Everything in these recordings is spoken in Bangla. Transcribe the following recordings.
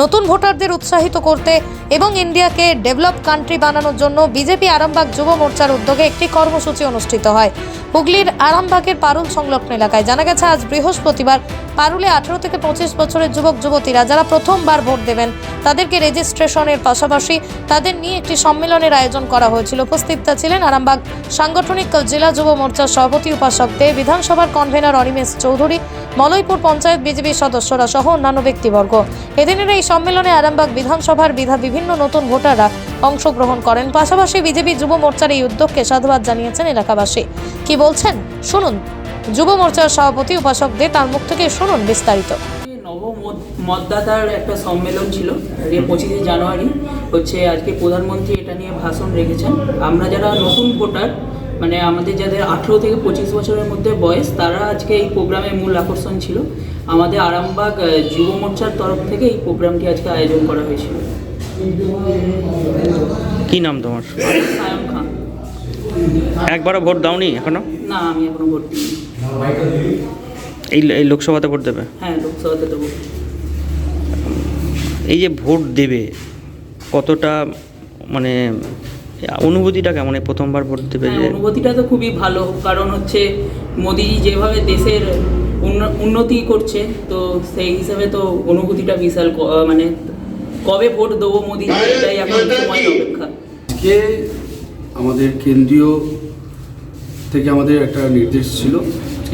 নতুন ভোটারদের উৎসাহিত করতে এবং ইন্ডিয়াকে ডেভেলপ কান্ট্রি বানানোর জন্য বিজেপি আরামবাগ যুব মোর্চার উদ্যোগে একটি কর্মসূচি অনুষ্ঠিত হয়। হুগলির আরামবাগের পারুল সংলগ্ন এলাকায় জানা গেছে, আজ বৃহস্পতিবার পারুলে আঠারো থেকে পঁচিশ বছরের যুবক, যুবতীরা যারা প্রথমবার ভোট দেবেন, তাদেরকে রেজিস্ট্রেশনের পাশাপাশি তাদের নিয়ে একটি সম্মেলনের আয়োজন করা হয়েছিল। উপস্থিত ছিলেন আরামবাগ সাংগঠনিক জেলা যুব মোর্চার সভাপতি উপাসক দে বিধানসভার কনভেনর অনিমেষ চৌধুরী, মলয়পুর পঞ্চায়েত বিজেপির সদস্যরা সহ অন্যান্য ব্যক্তিবর্গ। এদিনের এই সম্মেলনে আরামবাগ বিধানসভার বিধা বিভিন্ন নতুন ভোটাররা অংশগ্রহণ করেন। পাশাপাশি বিজেপি যুব মোর্চার এই উদ্যোগকে সাধুবাদ জানিয়েছেন এলাকাবাসী। কি বলছেন? শুনুন। যুব মোর্চার সভাপতি উপাসক দে তার মুখ থেকে শুনুন বিস্তারিত। মতদাতার একটা সম্মেলন ছিল যে পঁচিশে জানুয়ারি। হচ্ছে আজকে প্রধানমন্ত্রী এটা নিয়ে ভাষণ রেখেছেন। আমরা যারা নতুন ভোটার মানে আমাদের যাদের আঠেরো থেকে পঁচিশ বছরের মধ্যে বয়স তারা আজকে এই প্রোগ্রামের মূল আকর্ষণ ছিল। আমাদের আরামবাগ যুব মোর্চার তরফ থেকে এই প্রোগ্রামটি আজকে আয়োজন করা হয়েছিল। কি নাম তোমার? সায়ন খান। একবারও ভোট দাওনি এখনও? না আমি এখনও ভোট দিইনি। এই এই লোকসভাতে ভোট দেবে। হ্যাঁ লোকসভাতে দেবো। এই যে ভোট দেবে কতটা মানে অনুভূতিটা কেমন? এই প্রথমবার ভোট দেবে হ্যাঁ যে অনুভূতিটা তো খুবই ভালো। কারণ হচ্ছে মোদিজি যেভাবে দেশের উন্ন- উন্নতি করছে তো সেই হিসাবে তো অনুভূতিটা বিশাল ক- মানে কবে ভোট দেবো মোদি এটাই এখন সময় অপেক্ষা। আজকে আমাদের কেন্দ্রীয় থেকে আমাদের একটা নির্দেশ ছিল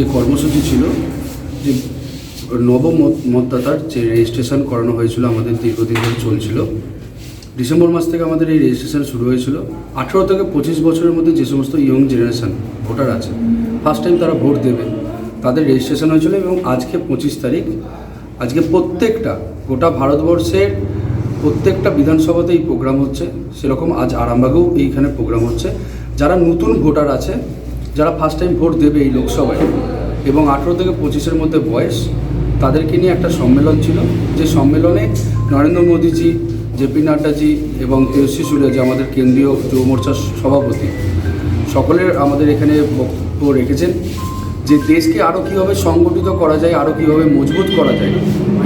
আজকে কর্মসূচি ছিল যে নব মত- মতদাতার যে রেজিস্ট্রেশন করানো হয়েছিল আমাদের দীর্ঘদিন ধরে চলছিল। ডিসেম্বর মাস থেকে আমাদের এই রেজিস্ট্রেশন শুরু হয়েছিল। আঠেরো থেকে পঁচিশ বছরের মধ্যে যে সমস্ত ইয়ং জেনারেশন, ভোটার আছে ফার্স্ট টাইম তারা ভোট দেবে, তাদের রেজিস্ট্রেশন হয়েছিল এবং আজকে পঁচিশ তারিখ। আজকে প্রত্যেকটা, গোটা ভারতবর্ষের প্রত্যেকটা বিধানসভাতে এই প্রোগ্রাম হচ্ছে। সেরকম আজ আরামবাগেও এইখানে প্রোগ্রাম হচ্ছে। যারা নতুন ভোটার আছে যারা ফার্স্ট টাইম ভোট দেবে এই লোকসভায়, এবং আঠেরো থেকে পঁচিশের মধ্যে বয়স, তাদেরকে নিয়ে একটা সম্মেলন ছিল। যে সম্মেলনে নরেন্দ্র মোদীজি জেপি নাড্ডাজি এবং তেজস্বী সূর্য যে আমাদের কেন্দ্রীয় যুব মোর্চার সভাপতি, সকলের আমাদের এখানে বক্তব্য রেখেছেন যে দেশকে আরও কীভাবে সংগঠিত করা যায় আরও কীভাবে মজবুত করা যায়,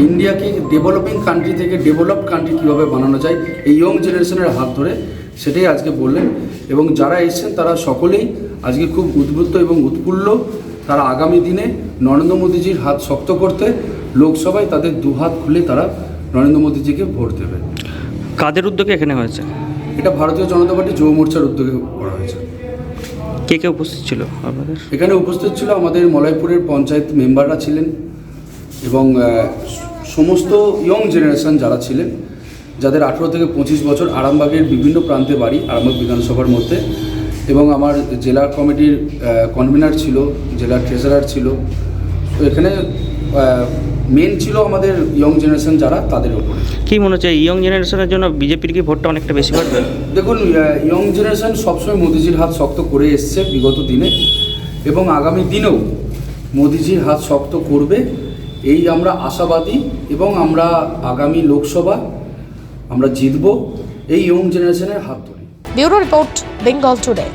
ইন্ডিয়াকে ডেভেলপিং কান্ট্রি থেকে ডেভেলপড কান্ট্রি কীভাবে বানানো যায়, এই ইয়ং জেনারেশনের হাত ধরে, সেটাই আজকে বললেন। এবং যারা এসেছেন তারা সকলেই আজকে খুব উদ্বুদ্ধ এবং উৎফুল্ল। তারা আগামী দিনে নরেন্দ্র মোদীজির হাত শক্ত করতে লোকসভায় তাদের দুহাত খুলে তারা নরেন্দ্র মোদীজিকে ভোট দেবে। কাদের উদ্যোগে এখানে হয়েছে? এটা ভারতীয় জনতা পার্টি যুব মোর্চার উদ্যোগে করা হয়েছে। কে কে উপস্থিত ছিল আপনাদের? এখানে উপস্থিত ছিল আমাদের মলয়পুরের পঞ্চায়েত মেম্বাররা ছিলেন এবং সমস্ত ইয়ং জেনারেশন যারা ছিলেন যাদের আঠেরো থেকে পঁচিশ বছর আরামবাগের বিভিন্ন প্রান্তে বাড়ি আরামবাগ বিধানসভার মধ্যে। এবং আমার জেলা কমিটির কনভেনার ছিল জেলার ট্রেজারার ছিল। তো এখানে মেন ছিল আমাদের ইয়ং জেনারেশন যারা তাদের ওপরে। কি মনে হচ্ছে ইয়ং জেনারেশনের জন্য বিজেপির কি ভোটটা অনেকটা বেশি বাড়বে দেখুন ইয়ং জেনারেশন সবসময় মোদিজির হাত শক্ত করে এসছে বিগত দিনে। এবং আগামী দিনেও মোদিজির হাত শক্ত করবে। এই আমরা আশাবাদী এবং আমরা আগামী লোকসভা আমরা জিতব। এই ইয়ং জেনারেশনের হাত ধরে। Bureau report Bengal today.